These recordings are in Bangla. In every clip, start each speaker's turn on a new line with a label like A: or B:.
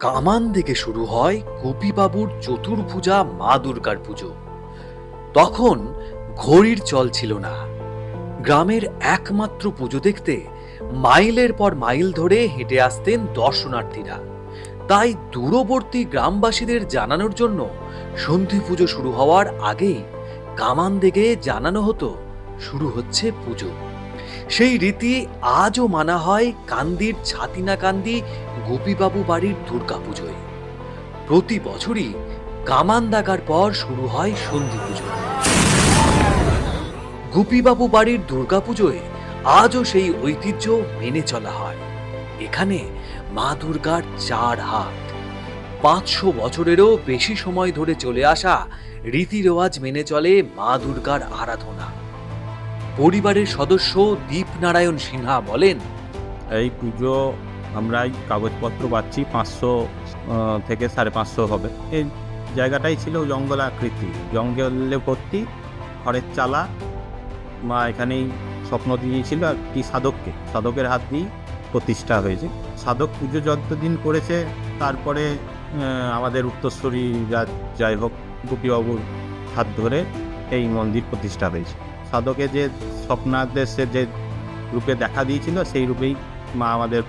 A: কামান থেকে শুরু হয় গোপীবাবুর চতুর্ভুজা মা দুর্গার পুজো। তখন ঘড়ির চল ছিল না। গ্রামের একমাত্র পুজো দেখতে মাইলের পর মাইল ধরে হেঁটে আসতেন দর্শনার্থীরা। তাই দূরবর্তী গ্রামবাসীদের জানানোর জন্য সন্ধি পুজো শুরু হওয়ার আগেই কামান দিকে জানানো হতো, শুরু হচ্ছে পুজো। সেই রীতি আজও মানা হয় কান্দির ছাতিনা কান্দি গোপীবাবু বাড়ির দুর্গাপুজোয়। প্রতি বছরই কামান দাগার পর শুরু হয় সন্ধি পুজো গোপীবাবু বাড়ির দুর্গাপুজোয় আজও সেই ঐতিহ্য মেনে চলা হয়। এখানে মা দুর্গার চার হাত। পাঁচশো বছরেরও বেশি সময় ধরে চলে আসা রীতি রেওয়াজ মেনে চলে মা দুর্গার আরাধনা। পরিবারের সদস্য দীপনারায়ণ সিনহা বলেন,
B: এই পুজো আমরা কাগজপত্র পাচ্ছি, পাঁচশো থেকে সাড়ে পাঁচশো হবে। এই জায়গাটাই ছিল জঙ্গল আকৃতি। জঙ্গলে ভর্তি খড়ের চালা মা এখানেই স্বপ্ন দিয়েছিল একটি সাধককে। সাধকের হাত দিয়েই প্রতিষ্ঠা হয়েছে। সাধক পুজো যতদিন করেছে, তারপরে আমাদের উত্তরস্বরী যাই হোক, গোপীবাবুর হাত ধরে এই মন্দির প্রতিষ্ঠা হয়েছে। সাধকে যে স্বপ্নাদেশে যে রূপে দেখা দিয়েছিল সেই রূপেই মা আমাদের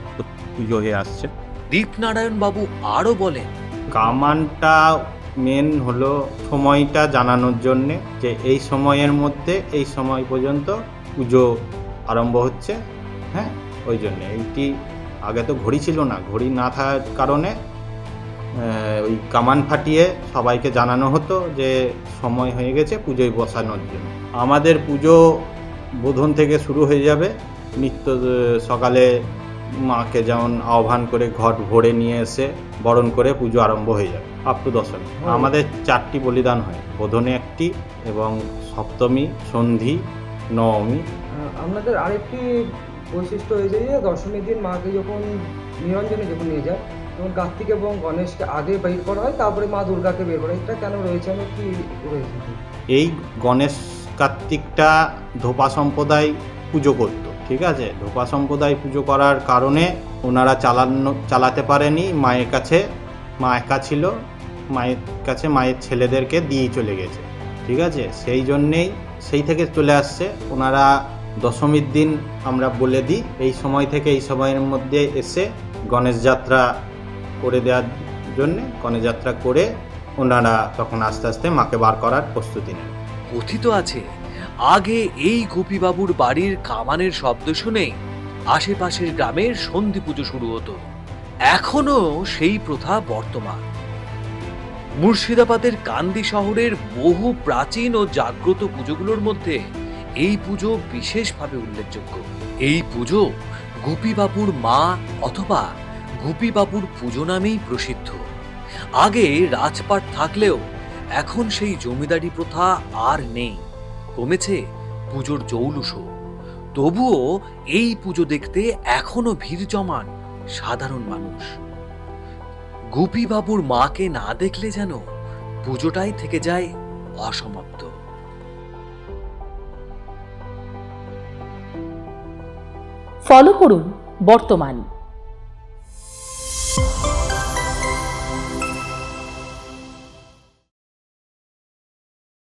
B: পুজো হয়ে আসছে।
A: দীপনারায়ণ বাবু আরও বলেন
B: কামানটা মেন হলো সময়টা জানানোর জন্যে যে এই সময়ের মধ্যে এই সময় পর্যন্ত পুজো আরম্ভ হচ্ছে হ্যাঁ? ওই জন্যে। এইটি আগে তো ঘড়ি ছিল না। ঘড়ি না থাকার কারণে ওই কামান ফাটিয়ে সবাইকে জানানো হতো যে সময় হয়ে গেছে পুজোয় বসানোর জন্য। আমাদের পুজো বোধন থেকে শুরু হয়ে যাবে। নিত্য সকালে মাকে যেমন আহ্বান করে ঘট ভরে নিয়ে এসে বরণ করে পুজো আরম্ভ হয়ে যাবে আপ টু দশমী। আমাদের চারটি বলিদান হয় বোধনে একটি এবং সপ্তমী সন্ধি নবমী।
C: আপনাদের আরেকটি বৈশিষ্ট্য হয়েছে যে দশমীর দিন মাকে যখন নিরঞ্জনে যখন নিয়ে যায় তখন কার্তিক এবং গণেশকে আগে বের করা হয়, তারপরে মা দুর্গাকে বের করা এটা কেন রয়েছে? আমি কি রয়েছে?
B: এই গণেশ কার্তিকটা ধোপা সম্প্রদায় পুজো করত, ঠিক আছে? ধোপা সম্প্রদায় পুজো করার কারণে ওনারা চালানো, চালাতে পারেনি। মায়ের কাছে, মা একা ছিল। মায়ের কাছে মায়ের ছেলেদেরকে দিয়ে চলে গেছে, ঠিক আছে? সেই জন্যেই সেই থেকে চলে আসছে। ওনারা দশমীর দিন আমরা বলে দিই, এই সময় থেকে এই সময়ের মধ্যে এসে গণেশ যাত্রা করে দেওয়ার জন্যে গণেশ যাত্রা করে ওনারা তখন আস্তে আস্তে মাকে বার করার প্রস্তুতি নেন।
A: কথিত আছে, আগে এই গোপীবাবুর বাড়ির কামানের শব্দ শুনে আশেপাশের গ্রামের সন্ধি পুজো শুরু হতো। এখনও সেই প্রথা বর্তমান। মুর্শিদাবাদের কান্দি শহরের বহু প্রাচীন ও জাগ্রত পুজোগুলোর মধ্যে এই পুজো বিশেষভাবে উল্লেখযোগ্য। এই পুজো গোপীবাবুর মা অথবা গোপীবাবুর পুজো নামেই প্রসিদ্ধ। আগে রাজপাট থাকলেও এখন সেই জমিদারি প্রথা আর নেই। কমেছে পুজোর জৌলুসও। তবুও এই পুজো দেখতে এখনও ভিড় জমান সাধারণ মানুষ। গোপীবাবুর মাকে না দেখলে যেন পুজোটাই থেকে যায় অসমাপ্ত।
D: ফলো করুন বর্তমান।